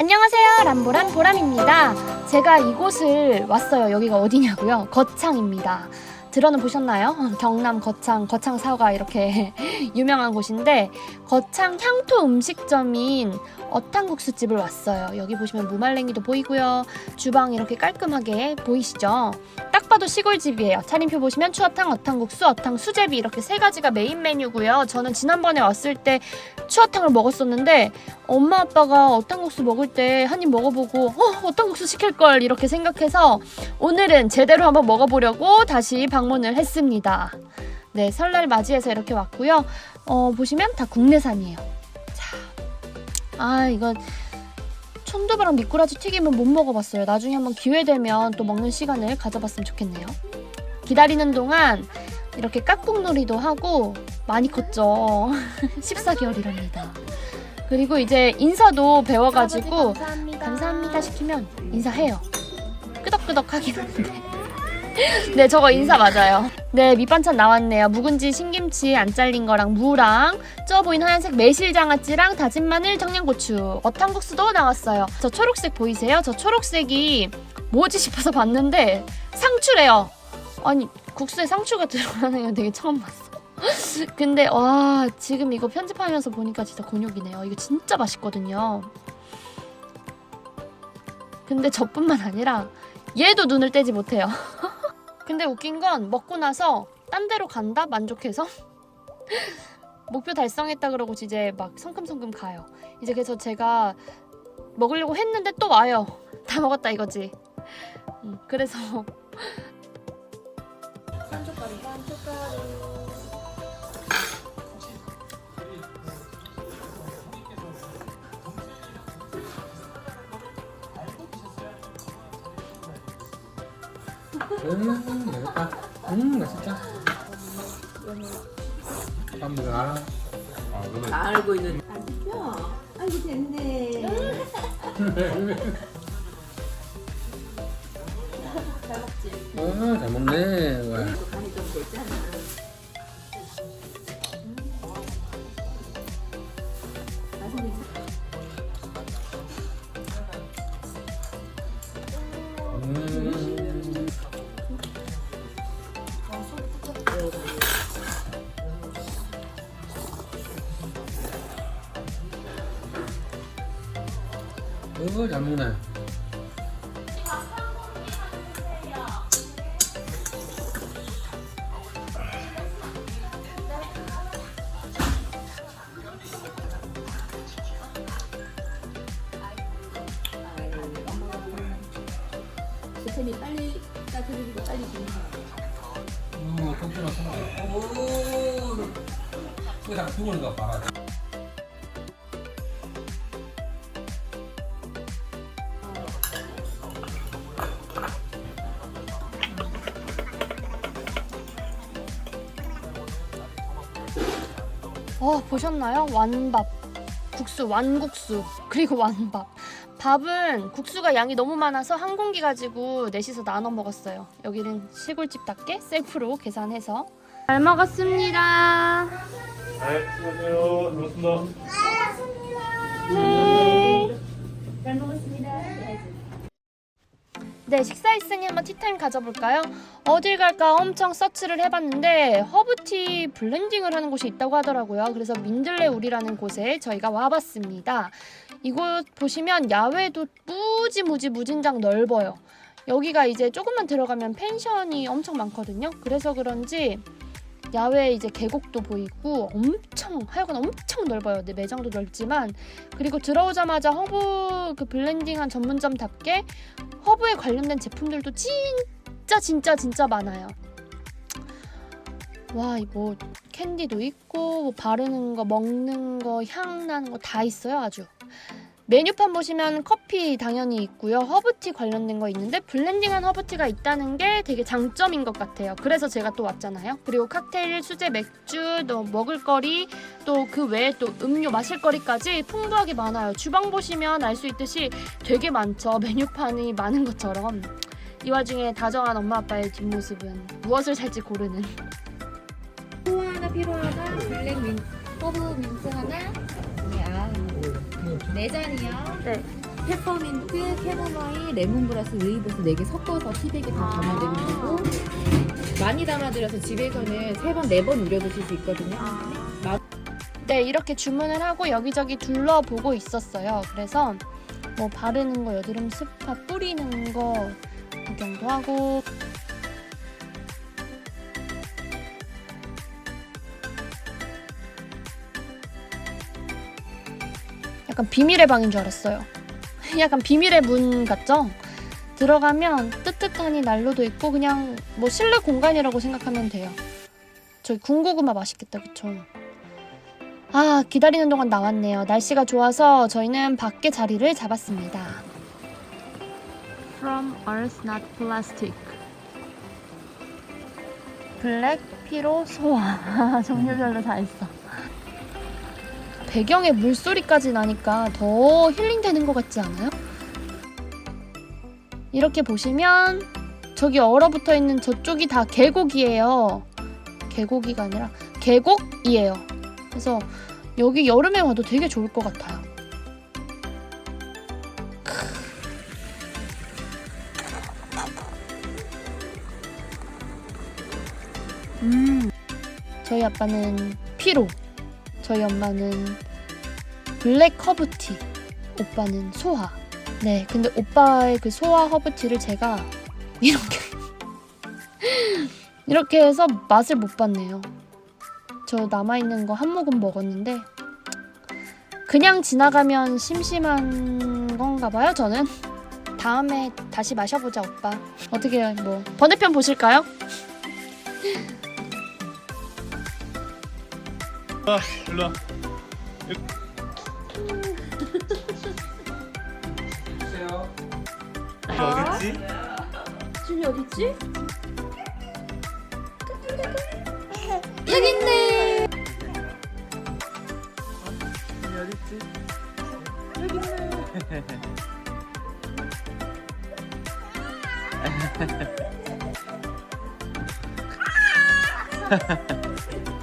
안녕하세요. 람보란 보람입니다. 제가 이곳을 왔어요. 여기가 어디냐고요? 거창입니다. 들어는 보셨나요? 경남 거창, 거창 사과 이렇게 유명한 곳인데 거창 향토 음식점인 어탕국수집을 왔어요. 여기 보시면 무말랭이도 보이고요. 주방 이렇게 깔끔하게 보이시죠? 딱 봐도 시골집이에요. 차림표 보시면 추어탕, 어탕국수, 어탕 수제비 이렇게 세 가지가 메인 메뉴고요. 저는 지난번에 왔을 때 추어탕을 먹었었는데 엄마 아빠가 어탕국수 먹을 때 한 입 먹어보고 어, 어탕국수 시킬 걸 이렇게 생각해서 오늘은 제대로 한번 먹어보려고 다시 방 문을 했습니다. 네, 설날 맞이해서 이렇게 왔고요. 어, 보시면 다 국내산이에요. 자, 아 이거 천두바랑 미꾸라지 튀김은 못 먹어봤어요. 나중에 한번 기회 되면 또 먹는 시간을 가져봤으면 좋겠네요. 기다리는 동안 이렇게 깍둑놀이도 하고 많이 컸죠. 14개월이랍니다. 그리고 이제 인사도 배워가지고 감사합니다. 시키면 인사해요. 끄덕끄덕 하긴 하는데. 네, 저거 인사 맞아요. 네, 밑반찬 나왔네요. 묵은지 신김치 안 잘린 거랑 무랑 쪄 보인 하얀색 매실장아찌랑 다진 마늘, 청양고추, 어탕국수도 나왔어요. 저 초록색 보이세요? 저 초록색이 뭐지 싶어서 봤는데 상추래요. 아니, 국수에 상추가 들어가는 건 되게 처음 봤어. 근데 와 지금 이거 편집하면서 보니까 진짜 곤욕이네요. 이거 진짜 맛있거든요. 근데 저뿐만 아니라 얘도 눈을 떼지 못해요. 근데 웃긴 건 먹고 나서 딴 데로 간다 만족해서 목표 달성했다 그러고 이제 막 성큼성큼 가요. 이제 그래서 제가 먹으려고 했는데 또 와요. 다 먹었다 이거지. 음, 그래서 산초가루 산초가루 음, 맛있다. 음, 맛있다. 밥 먹어라. 아, 그래. 다 알고 있는 안 씹혀? 아이고 됐네 잘 먹지? 아, 잘 먹네. 와. 간이 좀 됐잖아. 어, 잘 먹네. 빨리 따뜻해지고 빨리 지는 거 어, 깜짝아, 깜짝아. 오, 그거 다 죽어는 거 봐라. 어, 보셨나요? 완밥. 국수, 완국수. 그리고 완밥. 밥은 국수가 양이 너무 많아서 한 공기 가지고 넷이서 나눠 먹었어요. 여기는 시골집답게 셀프로 계산해서. 잘 먹었습니다. 네, 수고하세요. 고맙습니다. 네, 식사했으니 한번 티타임 가져볼까요? 어딜 갈까 엄청 서치를 해봤는데 허브티 블렌딩을 하는 곳이 있다고 하더라고요. 그래서 민들레 우리라는 곳에 저희가 와봤습니다. 이곳 보시면 야외도 무지무지 무진장 넓어요. 여기가 이제 조금만 들어가면 펜션이 엄청 많거든요. 그래서 그런지 야외에 이제 계곡도 보이고 엄청 하여간 엄청 넓어요. 네, 매장도 넓지만 그리고 들어오자마자 허브 그 블렌딩한 전문점답게 허브에 관련된 제품들도 진짜 진짜 진짜 많아요. 와, 이뭐 캔디도 있고 뭐 바르는 거, 먹는 거, 향 나는 거 다 있어요, 아주. 메뉴판 보시면 커피 당연히 있고요. 허브티 관련된 거 있는데 블렌딩한 허브티가 있다는 게 되게 장점인 것 같아요. 그래서 제가 또 왔잖아요. 그리고 칵테일, 수제 맥주, 또 먹을거리, 또 그 외에 또 음료, 마실거리까지 풍부하게 많아요. 주방 보시면 알 수 있듯이 되게 많죠. 메뉴판이 많은 것처럼. 이 와중에 다정한 엄마 아빠의 뒷모습은 무엇을 살지 고르는 코 하나 필요하다 블랙 민 허브 민트 하나 야 네 잔이요 네. 페퍼민트, 캐모마일, 레몬그라스, 루이보스 4개 섞어서 티백에 다 담아드리는 거고 많이 담아드려서 집에서는 3번, 4번 우려 드실 수 있거든요. 네, 이렇게 주문을 하고 여기저기 둘러보고 있었어요. 그래서 뭐 바르는 거, 여드름 스파 뿌리는 거 구경도 하고 약간 비밀의 방인 줄 알았어요. 약간 비밀의 문 같죠? 들어가면 뜨뜻하니 난로도 있고 그냥 뭐 실내 공간이라고 생각하면 돼요. 저기 군고구마 맛있겠다, 그쵸? 아, 기다리는 동안 나왔네요. 날씨가 좋아서 저희는 밖에 자리를 잡았습니다. From Earth Not Plastic. 블랙, 피로, 소화. 종류별로 다 있어. 배경에 물소리까지 나니까 더 힐링되는 것 같지 않아요? 이렇게 보시면 저기 얼어붙어 있는 저쪽이 다 계곡이에요. 계곡이가 아니라 계곡이에요. 그래서 여기 여름에 와도 되게 좋을 것 같아요. 음, 저희 아빠는 피로, 저희 엄마는 블랙 허브티, 오빠는 소화. 네, 근데 오빠의 그 소화 허브티를 제가 이렇게 이렇게 해서 맛을 못 봤네요. 저 남아 있는 거 한 모금 먹었는데 그냥 지나가면 심심한 건가 봐요 저는 다음에 다시 마셔보자 오빠 어떻게 뭐 번외편 보실까요? 아, 일로 와. 주세요. 이게 어딨지? 준이 어딨지? 여기 있네 이게 어딨지?